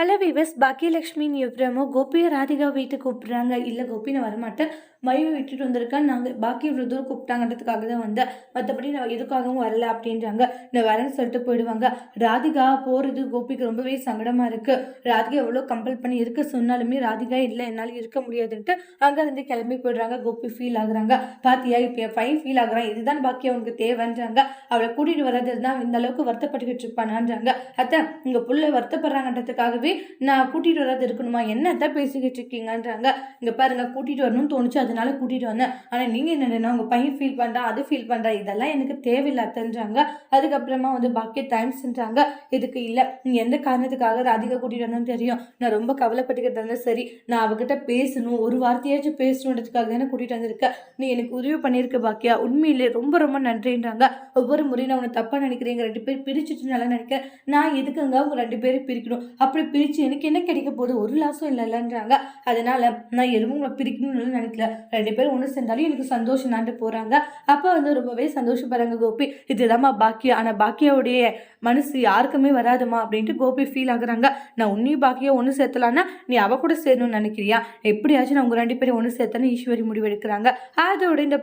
Hello விவஸ் பாக்கியலட்சுமின்னு எவ்வளமோ கோபியை Radhika வீட்டுக்கு கூப்பிட்றாங்க. இல்லை கோபி நான் வரமாட்டேன். மயுவை விட்டுட்டு வந்திருக்கேன். நாங்கள் பாக்கி இவ்வளோ தூரம் கூப்பிட்டாங்கன்றதுக்காக தான் வந்தேன். மற்றபடி நான் எதுக்காகவும் வரல அப்படின்றாங்க. நான் வரேன்னு சொல்லிட்டு போயிடுவாங்க. ராதிகா போகிறது கோபிக்கு ரொம்பவே சங்கடமாக இருக்குது ராதிகா எவ்வளோ கம்பல் பண்ணி இருக்க சொன்னாலுமே ராதிகா இல்லை என்னால் இருக்க முடியாதுன்ட்டு அங்கேருந்து கிளம்பி போயிடுறாங்க. கோபி ஃபீல் ஆகுறாங்க. பாத்தியா இப்போ ஃபைன் ஃபீல் ஆகுறான். இதுதான் பாக்கி அவனுக்கு தேவைன்றாங்க. அவளை கூட்டிகிட்டு வர்றது தான் இந்த அளவுக்கு வருத்தப்பட்டுக்கிட்டு இருப்பானான்றாங்க. அத்தை உங்கள் புள்ள வருத்தப்படுறாங்கன்றதுக்காகவே நான் கூட்டிகிட்டு வராது இருக்கணுமா? என்ன அத்தை பேசிக்கிட்டு இருக்கீங்கன்றாங்க. இங்கே பாருங்க கூட்டிகிட்டு வரணும்னு தோணுச்சு. அதனால கூட்டிகிட்டு வந்தேன். ஆனால் நீங்கள் என்னென்னா உங்கள் பையன் ஃபீல் பண்ணுறா அது ஃபீல் பண்ணுறா இதெல்லாம் எனக்கு தேவையில்லாதன்றாங்க. அதுக்கப்புறமா வந்து பாக்கி தேங்க்ஸ்ன்றாங்க இதுக்கு இல்லை. நீ எந்த காரணத்துக்காக ராதிகா கூட்டிகிட்டு வரணும்னு தெரியும். நான் ரொம்ப கவலைப்பட்டுக்கிட்டு இருந்தேன். சரி நான் அவகிட்ட பேசணும். ஒரு வார்த்தையாச்சும் பேசணுன்றதுக்காக தானே கூட்டிகிட்டு வந்திருக்கேன் நீ எனக்கு உதவி பண்ணியிருக்க பாக்கியா. உண்மையிலே ரொம்ப ரொம்ப நன்றின்றாங்க. ஒவ்வொரு முறையும் நான் உன்னை தப்பாக நினைக்கிறேங்க. ரெண்டு பேர் பிரிச்சுட்டு நல்லா நினைக்கிறேன். நான் எதுக்குங்க அவங்க ரெண்டு பேரும் பிரிக்கணும்? அப்படி பிரித்து எனக்கு என்ன கிடைக்க போகுது? ஒரு லாஸும் இல்லைல்லன்றாங்க. அதனால நான் எதுவும் உங்களை பிரிக்கணும்னு நினைக்கல. ரெண்டு பேரும் ஒன்று சேர்ந்தாலும் எனக்கு சந்தோஷம் தான்ட்டு போகிறாங்க அப்போ வந்து ரொம்பவே சந்தோஷப்படுறாங்க கோபி. இதுதாம்மா பாக்கியா? ஆனால் பாக்கியாவுடைய மனசு யாருக்குமே வராதுமா அப்படின்ட்டு கோபி ஃபீல் ஆகுறாங்க. நான் உன்னையும் பாக்கியா ஒன்று சேர்த்தலான்னா நீ அவ கூட சேரணும்னு நினைக்கிறியா? எப்படியாச்சும் நான் உங்கள் ரெண்டு பேரும் ஒன்று சேர்த்தானு ஈஸ்வரி முடிவெடுக்கிறாங்க. அதோட இந்த